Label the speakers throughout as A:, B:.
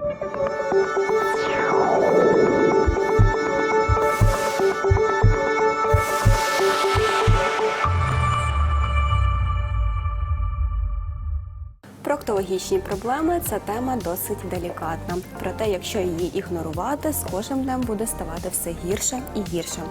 A: you Проктологічні проблеми це тема досить делікатна. Проте, якщо її ігнорувати, з кожним днем буде ставати все гірше і гірше.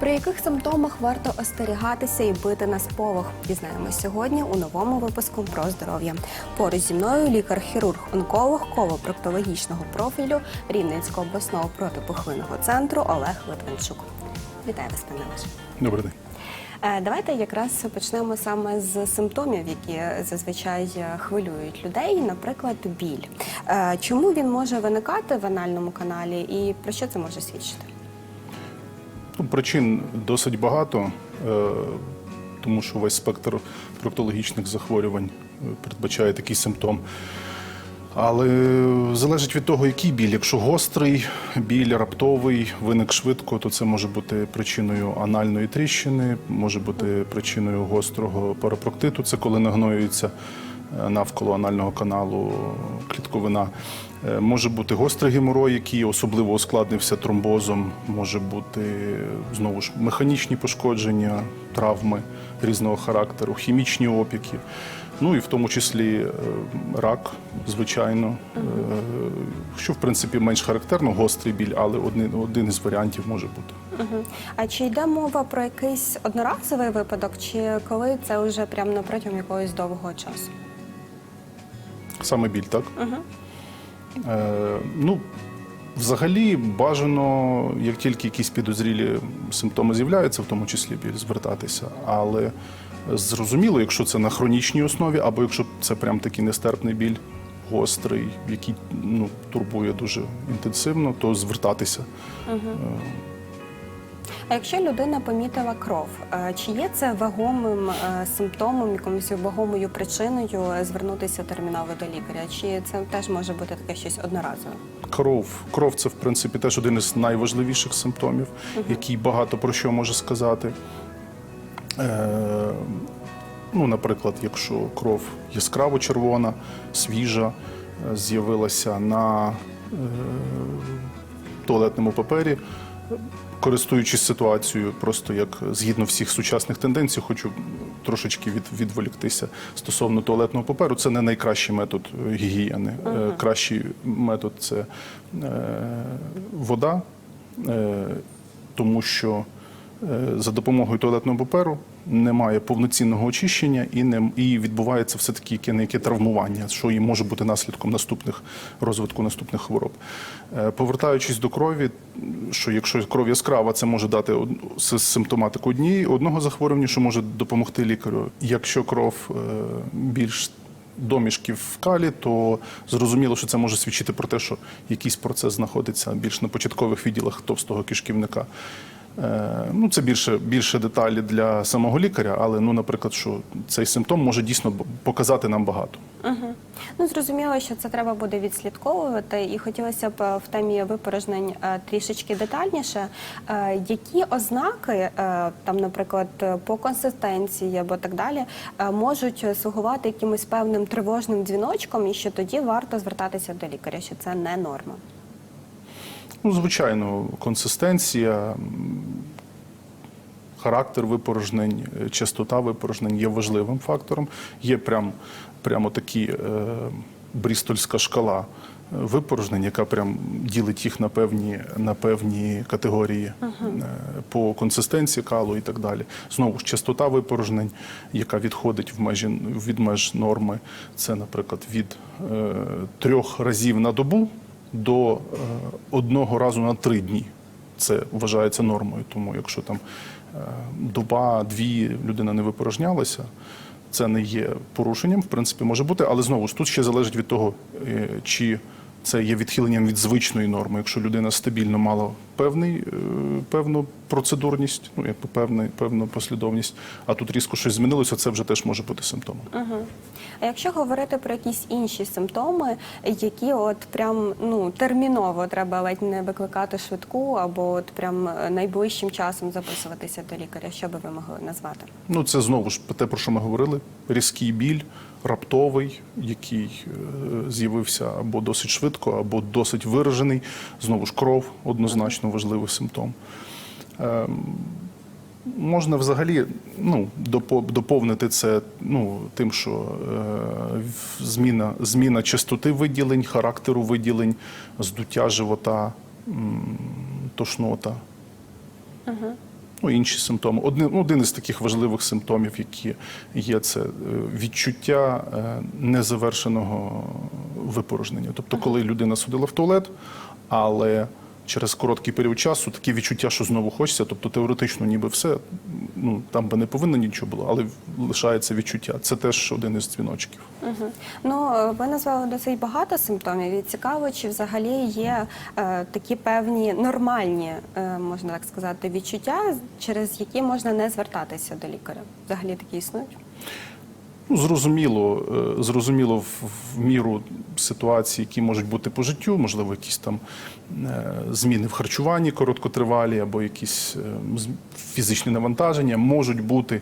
A: При яких симптомах варто остерігатися і бити на сполох, дізнаємось сьогодні у новому випуску про здоров'я. Поруч зі мною лікар-хірург, онколог колопроктологічного профілю Рівненського обласного протипухлинного центру Олег Литвинчук. Вітаю вас, пане Олеже.
B: Добрий день.
A: Е, Давайте якраз почнемо саме з симптомів, які зазвичай е, хвилюють людей, наприклад, біль. Е, Чому він може виникати в анальному каналі і про що це може свідчити?
B: Ну, причин досить багато, тому що весь спектр проктологічних захворювань передбачає такий симптом. Але залежить від того, який біль. Якщо гострий біль, раптовий, виник швидко, то це може бути причиною анальної тріщини, може бути причиною гострого парапроктиту, це коли нагноюється е, навколо анального каналу клітковина. Е, Може бути гострий геморой, який особливо ускладнився тромбозом, може бути знову ж механічні пошкодження, травми різного характеру, хімічні опіки. Ну і в тому числі е, рак, звичайно, Е, що в принципі менш характерно, гострий біль, але один, один із варіантів може бути.
A: А чи йде мова про якийсь одноразовий випадок, чи коли це вже прямо на протягом якогось довгого часу?
B: Саме біль, так?
A: Угу.
B: Е, ну, взагалі бажано, як тільки якісь підозрілі симптоми з'являються, в тому числі біль, звертатися. Але зрозуміло, якщо це на хронічній основі, або якщо це прям такий нестерпний біль, гострий, який ну, турбує дуже інтенсивно, то звертатися.
A: А якщо людина помітила кров, е, чи є це вагомим е, симптомом, якомусь вагомою причиною е, звернутися терміново до лікаря? Чи це теж може бути таке щось одноразове?
B: Кров. Кров це, в принципі, теж один із найважливіших симптомів, який багато про що може сказати. Е, ну, наприклад, якщо кров яскраво червона, свіжа, е, з'явилася на е, туалетному папері. Користуючись ситуацією, просто як згідно всіх сучасних тенденцій, хочу трошечки від, відволіктися стосовно туалетного паперу. Це не найкращий метод гігієни. Е, Кращий метод це е, вода, е, тому що е, за допомогою туалетного паперу немає повноцінного очищення і не і відбувається все таки яке яке травмування, що і може бути наслідком наступних розвитку наступних хвороб. Е, Повертаючись до крові, що якщо кров яскрава, це може дати симптоматику однієї одного захворювання, що може допомогти лікарю. Якщо кров е, більш домішків в калі, то зрозуміло, що це може свідчити про те, що якийсь процес знаходиться більш на початкових відділах товстого кишківника. Е, Ну, це більше, більше деталі для самого лікаря, але ну, наприклад, що цей симптом може дійсно показати нам багато.
A: Угу. Ну зрозуміло, що це треба буде відслідковувати, і хотілося б е, в темі випорожнень е, трішечки детальніше. Які ознаки, там, наприклад, по консистенції або так далі, можуть слугувати якимось певним тривожним дзвіночком, і що тоді варто звертатися до лікаря, що це не норма.
B: Ну, звичайно, консистенція, характер випорожнень, е, частота випорожнень є важливим фактором. Є прям, прямо такі е, брістольська шкала е, випорожнень, яка прям ділить їх на певні, на певні категорії е, по консистенції калу і так далі. Знову ж частота випорожнень, яка відходить в межі від меж норми, це, наприклад, від е, трьох разів на добу до е, одного разу на три дні. Це вважається нормою. Тому якщо там е, доба, дві людина не випорожнялася, це не є порушенням, в принципі, може бути, але знову ж тут ще залежить від того, е, чи це є відхиленням від звичної норми. Якщо людина стабільно мало певний, е, певну процедурність, ну якби певний, певну послідовність. А тут різко щось змінилося, це вже теж може бути симптомом.
A: А якщо говорити про якісь інші симптоми, які от прям ну терміново треба ледь не викликати швидку, або от прям е, найближчим часом записуватися до лікаря, що би ви могли назвати?
B: Ну, це знову ж те, про що ми говорили: різкий біль, раптовий, який е, з'явився або досить швидко, або досить виражений. Знову ж кров однозначно важливий симптом. Ем, Можна взагалі ну, доповнити це ну, тим, що е, зміна, зміна частоти виділень, характеру виділень, здуття живота, м, тошнота. Ну, інші симптоми. Один, ну, один із таких важливих симптомів, які є, це е, відчуття е, незавершеного випорожнення. Тобто, коли людина судила в туалет, але через короткий період часу таке відчуття, що знову хочеться, тобто теоретично ніби все, ну там би не повинно нічого було, але лишається відчуття. Це теж один із дзвіночків.
A: Угу. Ну, е, ви назвали досить багато симптомів. І цікаво, чи взагалі є е, такі певні нормальні, е, можна так сказати, відчуття, через які можна не звертатися до лікаря. Взагалі такі існують?
B: Ну, зрозуміло, е, зрозуміло в, в міру ситуації, які можуть бути по життю, можливо, якісь там е, зміни в харчуванні короткотривалі, або якісь е, фізичні навантаження можуть бути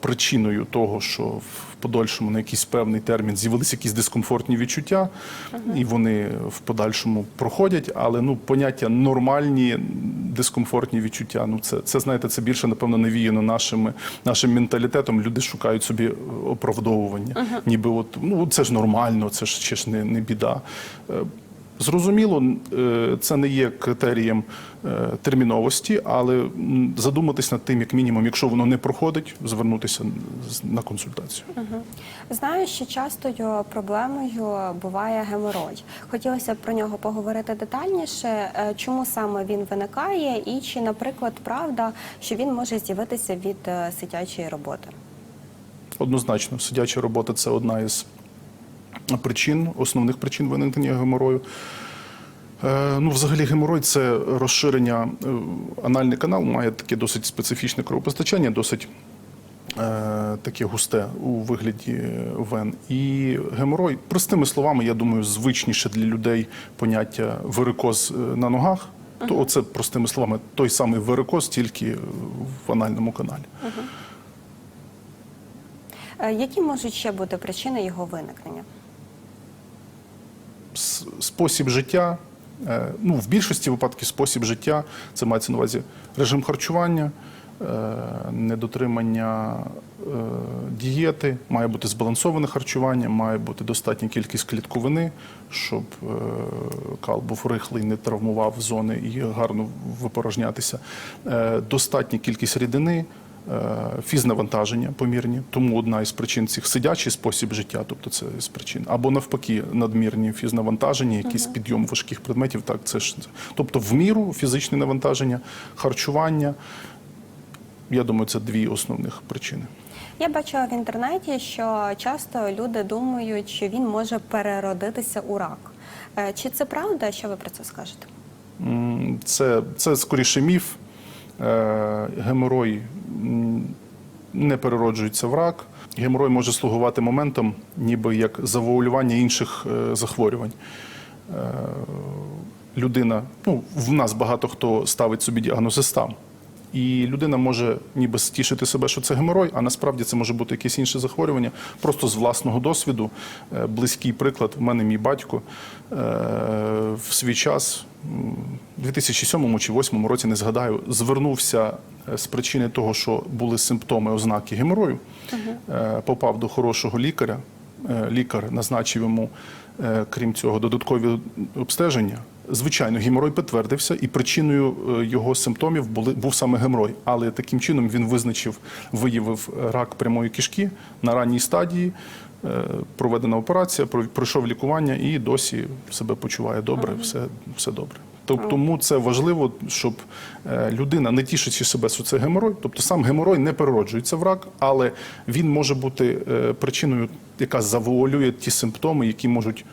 B: причиною того, що подальшому на якийсь певний термін з'явилися якісь дискомфортні відчуття, і вони в подальшому проходять. Але ну поняття нормальні дискомфортні відчуття. Ну це, це знаєте, це більше напевно навіяно нашими нашим менталітетом. Люди шукають собі оправдовування, ніби от ну це ж нормально, це ж ще ж не, не біда. Зрозуміло, е, це не є критерієм е, терміновості, але задуматись над тим, як мінімум, якщо воно не проходить, звернутися на консультацію.
A: Знаю, що частою проблемою буває геморой. Хотілося б про нього поговорити детальніше. Е, Чому саме він виникає, і чи, наприклад, правда, що він може з'явитися від сидячої роботи?
B: Однозначно, сидяча робота це одна із причин, основних причин виникнення геморою. Е, Ну, взагалі, геморой це розширення. е, Анальний канал має таке досить специфічне кровопостачання, досить е, таке густе у вигляді вен. І геморой, простими словами, я думаю, звичніше для людей поняття варикоз е, на ногах. То оце простими словами той самий варикоз, тільки в анальному каналі.
A: Е, Які можуть ще бути причини його виникнення?
B: Спосіб життя. е, Ну, в більшості випадків спосіб життя це мається на увазі режим харчування, е, недотримання е, дієти, має бути збалансоване харчування, має бути достатня кількість клітковини, щоб кал був рихлий, не травмував зони і гарно випорожнятися. Достатня кількість рідини. Е, Фізнавантаження помірні, тому одна із причин цих сидячий спосіб життя, тобто це з причин, або навпаки, надмірні фізнавантаження, якийсь підйом важких предметів. Так, це ж тобто в міру фізичне навантаження, харчування. Я думаю, це дві основних причини.
A: Я бачила в інтернеті, що часто люди думають, що він може переродитися у рак. Е, Чи це правда? Що ви про це скажете?
B: Це, це скоріше міф. Е, Геморой не перероджується в рак. Геморой може слугувати моментом, ніби як завуалювання інших е, захворювань. Е, Людина, ну, в нас багато хто ставить собі діагноз естам. І людина може ніби стішити себе, що це геморой, а насправді це може бути якесь інше захворювання. Просто з власного досвіду. Е, Близький приклад, в мене мій батько е, в свій час, у 2007 чи 2008 році, не згадаю, звернувся е, з причини того, що були симптоми, ознаки геморою, Е, попав до хорошого лікаря. Лікар назначив йому, крім цього, додаткові обстеження. Звичайно, геморой підтвердився, і причиною е, його симптомів були, був саме геморой. Але таким чином він визначив, виявив рак прямої кишки на ранній стадії. е, Проведена операція, про- пройшов лікування і досі себе почуває добре, все, все добре. Тоб- Тому це важливо, щоб е, людина, не тішачи себе, що це геморой, тобто сам геморой не перероджується в рак, але він може бути причиною, яка завуалює ті симптоми, які можуть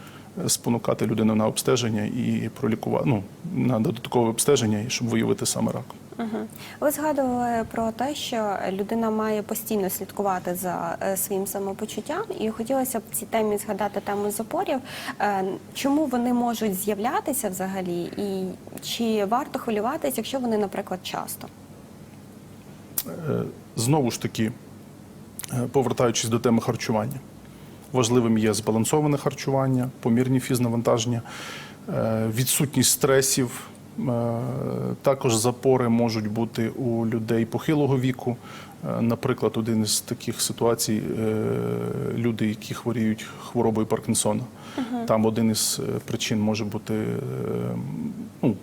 B: спонукати людину на обстеження і пролікувати ну, на додаткове обстеження, щоб виявити саме рак.
A: Угу. Ви згадували про те, що людина має постійно слідкувати за е, своїм самопочуттям, і хотілося б в цій темі згадати тему запорів. Е, Чому вони можуть з'являтися взагалі, і чи варто хвилюватися, якщо вони, наприклад, часто?
B: Е, Знову ж таки, повертаючись до теми харчування, важливим є збалансоване харчування, помірні фізнавантаження, е, відсутність стресів. Е, Також запори можуть бути у людей похилого віку. Е, Наприклад, один із таких ситуацій люди, які хворіють хворобою Паркінсона. Там один із причин може бути ну,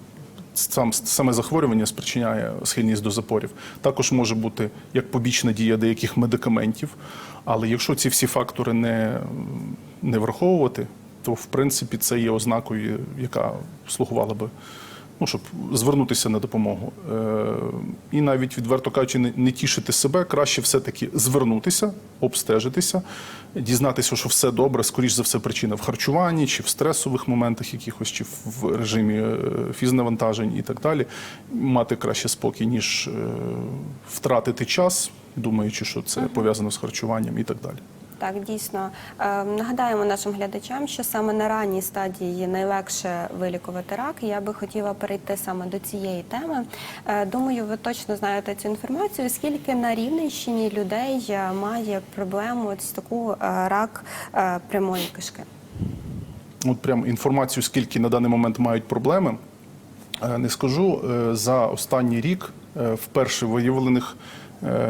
B: сам, саме захворювання спричиняє схильність до запорів. Також може бути як побічна дія деяких медикаментів. Але якщо ці всі фактори не, не враховувати, то в принципі це є ознакою, яка слугувала би. Ну, щоб звернутися на допомогу. Е, і навіть відверто кажучи, не, не тішити себе, краще все-таки звернутися, обстежитися, дізнатися, що все добре, скоріш за все, причина в харчуванні, чи в стресових моментах якихось, чи в режимі е, фізнавантажень і так далі. Мати краще спокій, ніж е, втратити час, думаючи, що це пов'язано з харчуванням і так далі.
A: Так, дійсно. Е, Нагадаємо нашим глядачам, що саме на ранній стадії найлегше вилікувати рак. Я би хотіла перейти саме до цієї теми. Е, Думаю, ви точно знаєте цю інформацію. Скільки на Рівненщині людей е, має проблему ось таку рак прямої кишки?
B: От прям інформацію, скільки на даний момент мають проблеми, не скажу. За останній рік вперше виявлених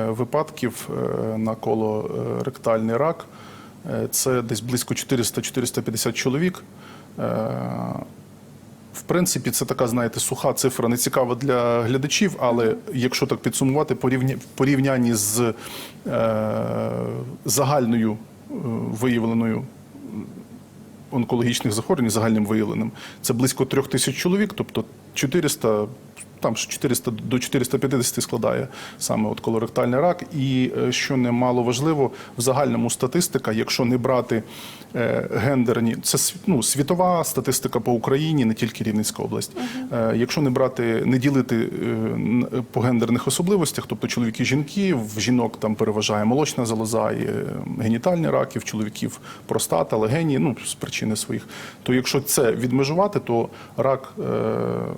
B: випадків е, на колоректальний рак е, це десь близько 400-450 чоловік. Е, В принципі, це така, знаєте, суха цифра, не цікава для глядачів, але якщо так підсумувати, в порівнянні з е, загальною е, виявленою онкологічних захворювань загальним виявленим. Це близько трьох тисяч чоловік, тобто 400, там ж 400 до 450 складає саме от колоректальний рак. І е, що немало важливо, в загальному статистика, якщо не брати е, гендерні, це ну, світова статистика по Україні, не тільки Рівненська область. Е, Якщо не брати, не ділити е, по гендерних особливостях, тобто чоловіки, жінки, в жінок там переважає молочна залоза і е, генітальні раки, в чоловіків простата, легені, ну з причини своїх. То якщо це відмежувати, то рак е,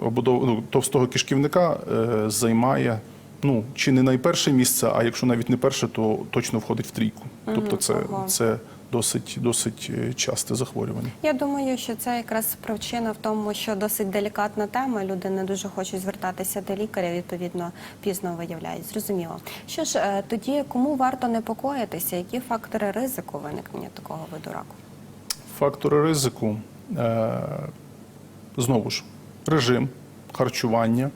B: обудов... ну, товстого кишківника е, займає. Ну, чи не найперше місце, а якщо навіть не перше, то точно входить в трійку. Тобто це, це досить, досить е, часте захворювання.
A: Я думаю, що це якраз причина в тому, що досить делікатна тема. Люди не дуже хочуть звертатися до лікаря, відповідно, пізно виявляють. Зрозуміло. Що ж, е, тоді кому варто непокоїтися? Які фактори ризику виникнення такого виду раку?
B: Фактори ризику знову ж режим харчування,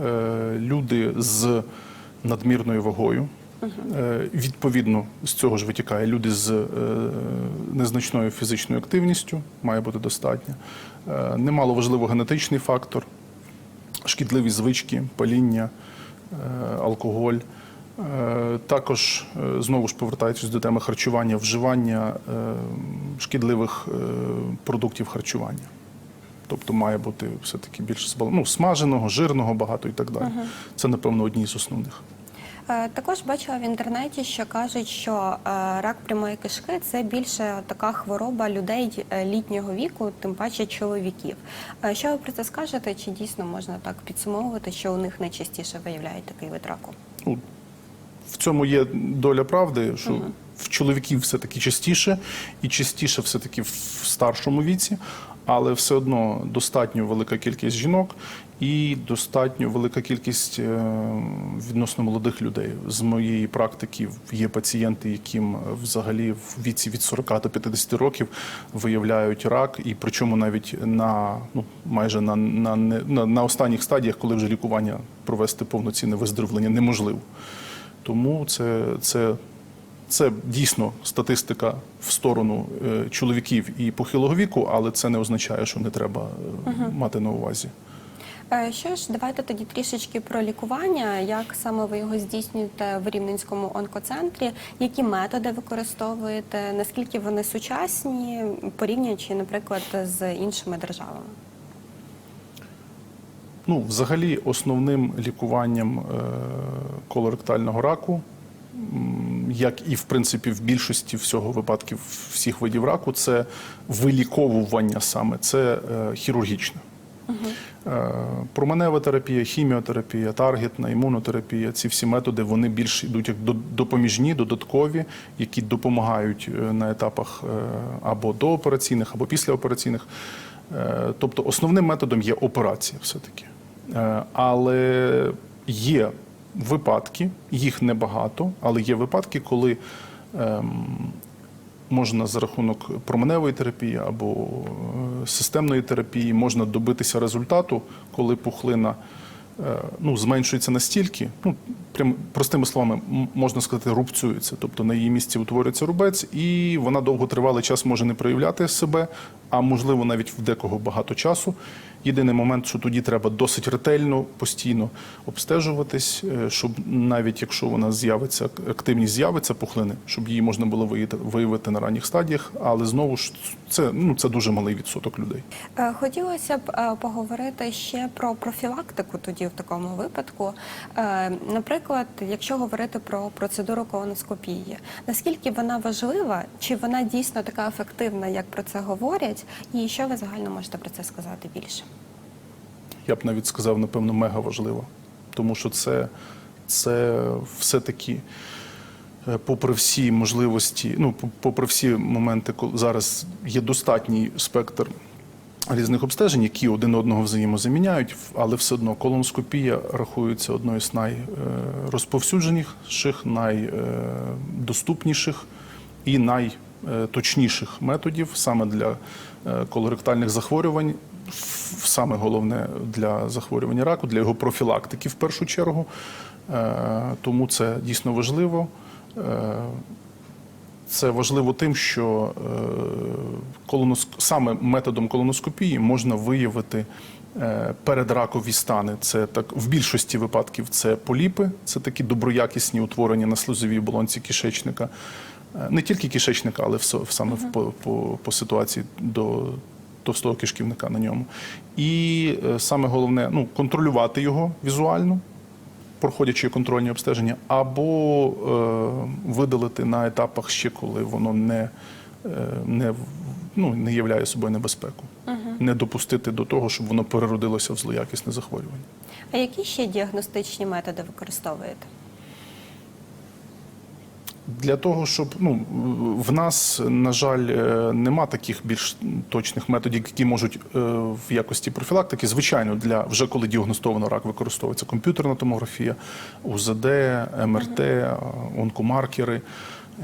B: е, люди з надмірною вагою. Е, Відповідно, з цього ж витікає люди з е, незначною фізичною активністю, має бути достатньо. Немало важливо генетичний фактор, шкідливі звички, паління, алкоголь. Також знову ж повертаючись до теми харчування, вживання шкідливих продуктів харчування. Тобто має бути все-таки більше ну, смаженого, жирного багато і так далі. Це, напевно, одні з основних.
A: Е, Також бачила в інтернеті, що кажуть, що е, рак прямої кишки це більше така хвороба людей е, літнього віку, тим паче чоловіків. Що ви про це скажете? Чи дійсно можна так підсумовувати, що у них найчастіше виявляють такий вид раку?
B: Ну, в цьому є доля правди, що в чоловіків все-таки частіше, і частіше все-таки в старшому віці, але все одно достатньо велика кількість жінок і достатньо велика кількість е, відносно молодих людей. З моєї практики є пацієнти, яким взагалі в віці від 40 до 50 років виявляють рак, і причому навіть на ну майже на, на, на, на останніх стадіях, коли вже лікування провести повноцінне виздоровлення неможливо. Тому це, це, це дійсно статистика в сторону е, чоловіків і похилого віку, але це не означає, що не треба е, мати на увазі.
A: Е, Що ж, давайте тоді трішечки про лікування. Як саме ви його здійснюєте в Рівненському онкоцентрі? Які методи використовуєте? Наскільки вони сучасні, порівнюючи, наприклад, з іншими державами?
B: Ну, взагалі, основним лікуванням колоректального раку, як і в принципі в більшості всього випадків всіх видів раку, це виліковування саме, це е, хірургічне. Е, Променева терапія, хіміотерапія, таргетна, імунотерапія ці всі методи вони більш йдуть як допоміжні, додаткові, які допомагають е, на етапах е, або доопераційних, або післяопераційних. Тобто основним методом є операція все-таки. Е, Але є випадки, їх небагато, але є випадки, коли ем, можна за рахунок променевої терапії або е, системної терапії можна добитися результату, коли пухлина е, ну, зменшується настільки, ну, прям простими словами, можна сказати, рубцюється. Тобто на її місці утворюється рубець, і вона довготривалий час може не проявляти себе, а можливо навіть в декого багато часу. Єдиний момент, що тоді треба досить ретельно, постійно обстежуватись, е, щоб навіть якщо вона з'явиться, активність з'явиться пухлини, щоб її можна було виявити, на ранніх стадіях. Але знову ж це, ну, це дуже малий відсоток людей.
A: Е, Хотілося б е, поговорити ще про профілактику тоді в такому випадку. Е, Наприклад, якщо говорити про процедуру колоноскопії, наскільки вона важлива, чи вона дійсно така ефективна, як про це говорять, і що ви загально можете про це сказати більше?
B: я б навіть сказав, напевно, мега важливо. Тому що це, це все-таки, е, попри всі можливості, ну, попри всі моменти, коли зараз є достатній спектр різних обстежень, які один одного взаємозаміняють, але все одно колоноскопія рахується одною з найрозповсюдженіших, найдоступніших і найточніших методів саме для е, колоректальних захворювань, саме головне для захворювання раку, для його профілактики в першу чергу. Е, Тому це дійсно важливо. Це важливо тим, що е, колонос... саме методом колоноскопії можна виявити е, передракові стани. Це так в більшості випадків це поліпи, це такі доброякісні утворення на слизовій оболонці кишечника. Е, Не тільки кишечника, але саме в- по, по, по ситуації до товстого кишківника на ньому. І саме головне ну, контролювати його візуально проходячи контрольні обстеження, або е, видалити на етапах ще, коли воно не, е, не, ну, не являє собою небезпеку. Не допустити до того, щоб воно переродилося в злоякісне захворювання.
A: А які ще діагностичні методи використовуєте?
B: Для того, щоб ну в нас, на жаль, е, нема таких більш точних методів, які можуть е, в якості профілактики. Звичайно, для вже коли діагностовано рак, використовується комп'ютерна томографія, УЗД, МРТ, онкомаркери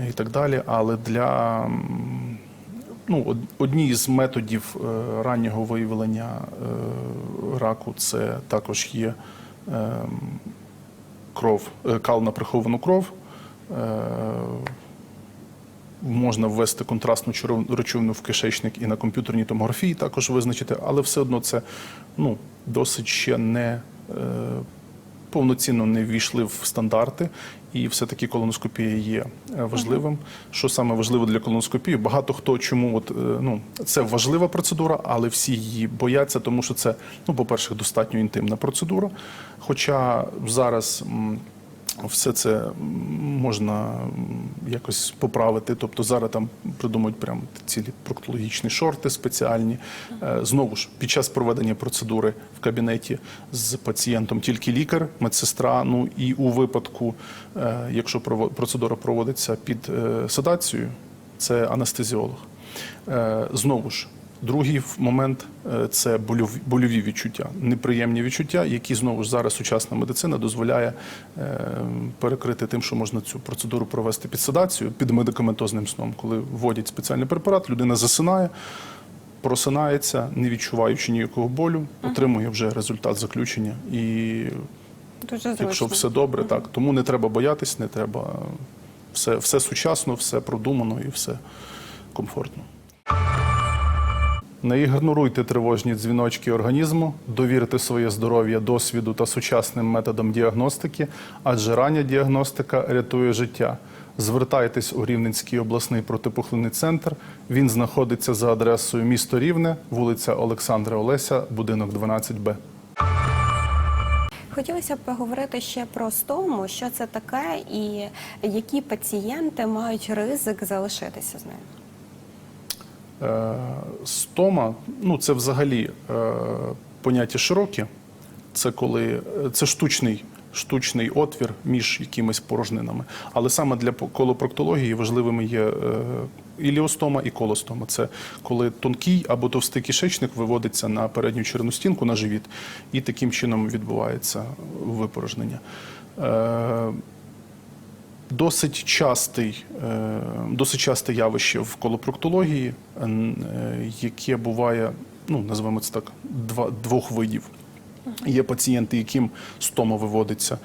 B: і так далі. Але для ну, одні з методів е, раннього виявлення раку це також є ем, кров, кал на приховану кров. Е, Можна ввести контрастну речовину в кишечник і на комп'ютерній томографії також визначити, але все одно це ну, досить ще не е, повноцінно не ввійшли в стандарти, і все-таки колоноскопія є е, важливим. Що саме важливо для колоноскопії? Багато хто чому от, е, ну, це важлива процедура, але всі її бояться, тому що це, ну, по-перше, достатньо інтимна процедура. Хоча зараз. м, все це можна якось поправити. Тобто зараз там придумують прям цілі проктологічні шорти спеціальні. Е, Знову ж, під час проведення процедури в кабінеті з пацієнтом тільки лікар, медсестра. Ну і у випадку, е, якщо процедура проводиться під е, седацією, це анестезіолог. Знову ж. Другий момент е, це больові відчуття, неприємні відчуття, які знову ж зараз сучасна медицина дозволяє е, перекрити тим, що можна цю процедуру провести під седацією, під медикаментозним сном, коли вводять спеціальний препарат, людина засинає, просинається, не відчуваючи ніякого болю, отримує вже результат заключення. І
A: Дуже
B: якщо все добре, так тому не треба боятись, не треба все, все сучасно, все продумано і все комфортно. Не ігноруйте тривожні дзвіночки організму, довірте своє здоров'я досвіду та сучасним методам діагностики, адже рання діагностика рятує життя. Звертайтесь у Рівненський обласний протипухлинний центр. Він знаходиться за адресою місто Рівне, вулиця Олександра Олеся, будинок 12Б.
A: Хотілося б поговорити ще про стому, що це таке, і які пацієнти мають ризик залишитися з нею.
B: Е, Стома, ну це взагалі е, поняття широке. Це коли це штучний, штучний отвір між якимись порожнинами. Але саме для колопроктології важливими є е, іліостома і колостома. Це коли тонкий або товстий кишечник виводиться на передню черевну стінку на живіт, і таким чином відбувається випорожнення. Досить частий, е, досить часте явище в колопроктології, е, яке буває, ну називаємо це так, два, двох видів. Є пацієнти, яким стома виводиться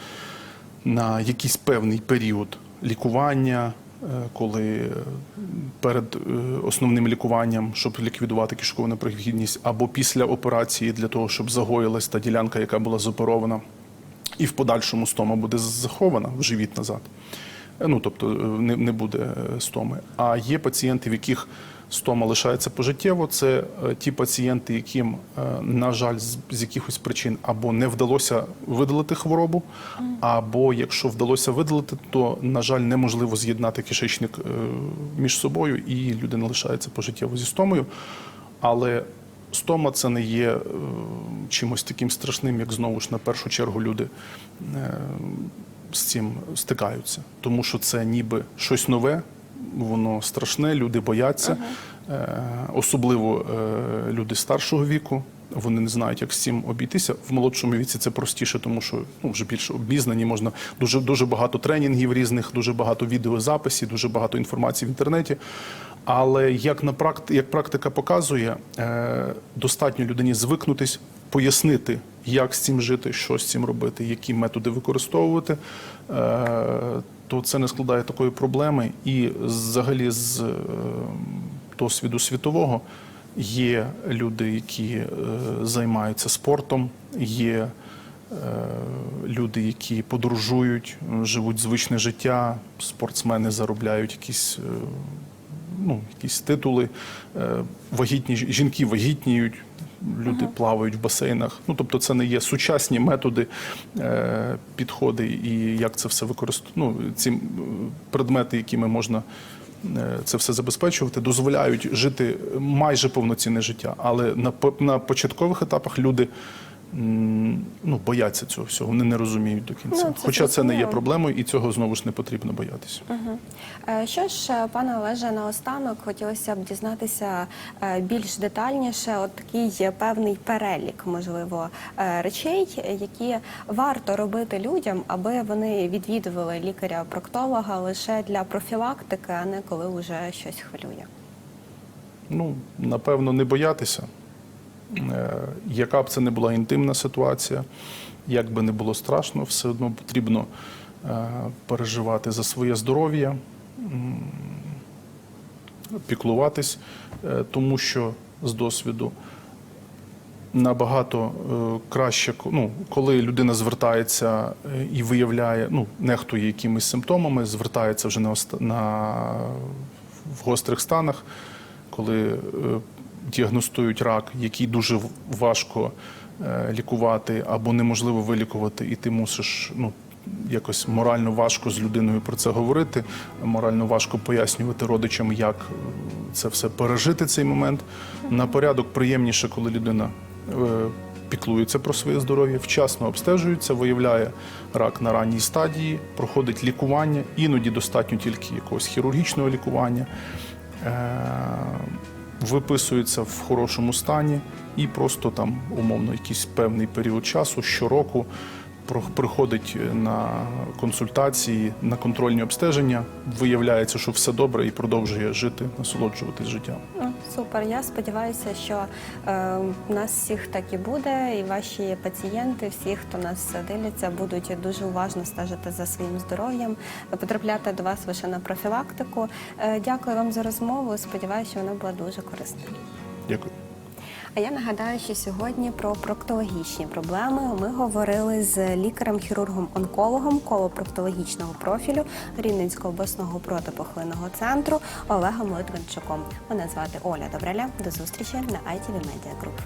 B: на якийсь певний період лікування, е, коли перед основним лікуванням, щоб ліквідувати кишкову непрохідність, або після операції для того, щоб загоїлась та ділянка, яка була зоперована, і в подальшому стома буде захована в живіт назад. Е, Ну, тобто е, не, не буде е, стоми. А є пацієнти, в яких стома лишається пожиттєво. Це ті пацієнти, яким, на жаль, з, з якихось причин або не вдалося видалити хворобу, або якщо вдалося видалити, то, на жаль, неможливо з'єднати кишечник між собою, і людина лишається пожиттєво зі стомою. Але стома це не є чимось таким страшним, як знову ж на першу чергу люди з цим стикаються. Тому що це ніби щось нове, воно страшне, люди бояться, Е, особливо е, люди старшого віку. Вони не знають, як з цим обійтися. В молодшому віці це простіше, тому що ну, вже більше обізнані, можна дуже, дуже багато тренінгів різних, дуже багато відеозаписів, дуже багато інформації в інтернеті. Але як на практи, як практика показує, е, достатньо людині звикнутись, пояснити, як з цим жити, що з цим робити, які методи використовувати, е, то це не складає такої проблеми. І взагалі з е, досвіду світового є люди, які е, займаються спортом, є люди, які подорожують, живуть звичне життя, спортсмени заробляють якісь. Ну, якісь титули, вагітні жінки вагітніють, люди плавають в басейнах. Ну, тобто, це не є сучасні методи, е, підходи і як це все використовувати. Ну, ці предмети, якими можна е, це все забезпечувати, дозволяють жити майже повноцінне життя. Але на, на початкових етапах люди ну, бояться цього всього, вони не розуміють до кінця.
A: Ну, це
B: Хоча це не є проблемою, і цього знову ж не потрібно боятися.
A: Е, Що ж, е, пане Олеже, наостанок хотілося б дізнатися е, більш детальніше, от такий певний перелік, можливо, речей, які варто робити людям, аби вони відвідували лікаря-проктолога лише для профілактики, а не коли вже щось хвилює.
B: Ну, напевно, не боятися. Е, Яка б це не була інтимна ситуація, як би не було страшно, все одно потрібно е, переживати за своє здоров'я, піклуватись, е, тому що з досвіду набагато краще, ну, коли людина звертається і виявляє, ну, нехтує якимись симптомами, звертається вже на, на в гострих станах, коли діагностують рак, який дуже важко е, лікувати або неможливо вилікувати, і ти мусиш ну, якось морально важко з людиною про це говорити, морально важко пояснювати родичам, як е, це все пережити цей момент. На порядок приємніше, коли людина е, піклується про своє здоров'я, вчасно обстежується, виявляє рак на ранній стадії, проходить лікування, іноді достатньо тільки якогось хірургічного лікування. Виписується в хорошому стані і просто там умовно якийсь певний період часу щороку приходить на консультації, на контрольні обстеження, виявляється, що все добре і продовжує жити, насолоджуватись життям.
A: Ну, Супер. Я сподіваюся, що е, у нас всіх так і буде, і ваші пацієнти, всі, хто нас дивляться, будуть дуже уважно стежити за своїм здоров'ям, потрапляти до вас лише на профілактику. Е, дякую вам за розмову. Сподіваюся, що вона була дуже корисною. А я нагадаю, що сьогодні про проктологічні проблеми ми говорили з лікарем-хірургом-онкологом колопроктологічного профілю Рівненського обласного протипохлинного центру Олегом Литвинчуком. Мене звати Оля Добреля. До зустрічі на ITV Media Group.